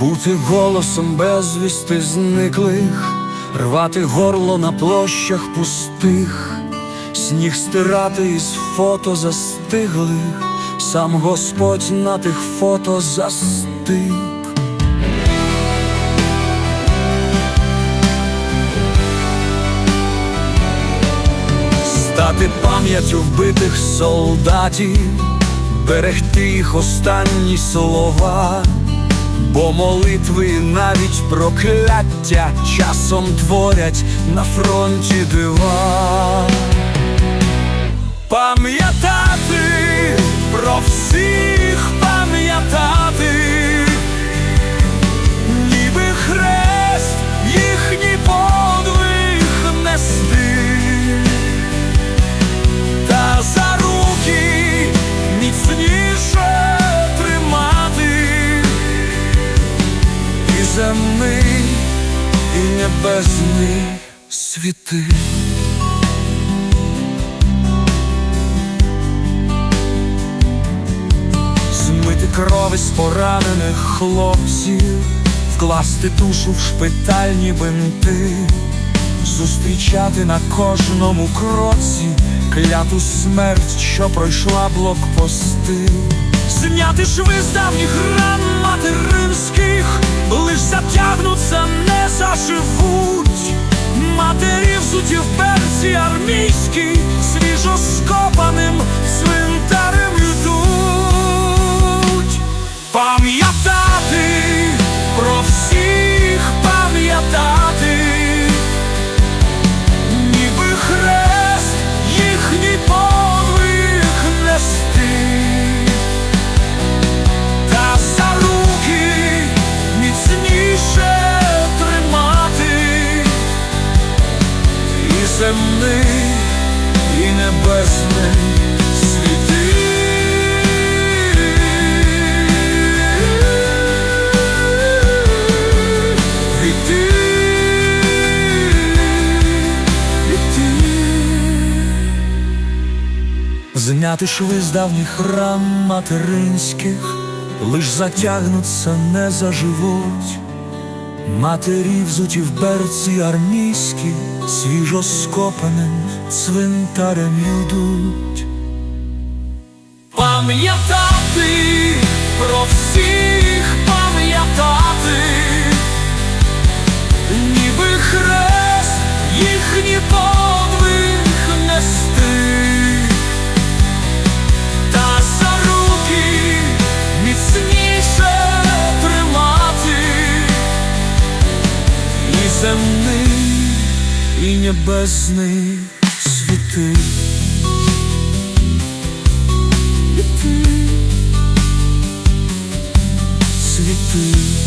Бути голосом безвісти зниклих, рвати горло на площах пустих, сніг стирати із фото застиглих, сам Господь на тих фото застиг. Стати пам'яттю вбитих солдатів, берегти їх останні слова, бо молитви навіть прокляття часом творять на фронті дива. Пам'ятати земний, і небесний світи. Змити крови з поранених хлопців, вкласти душу в шпитальні бинти, зустрічати на кожному кроці кляту смерть, що пройшла блокпости, зняти шви з давніх ран материнських, лиш затягнуться, не заживуть. Матері взуті в берці армійській, небесний світи. Іти, іти. Зняти шви з давніх ран материнських, лиш затягнуться, не заживуть. Матері взуті в берці армійські, свіжо скопаним цвинтарем йдуть. Пам'ятати про всіх творіння без них світи. Світи.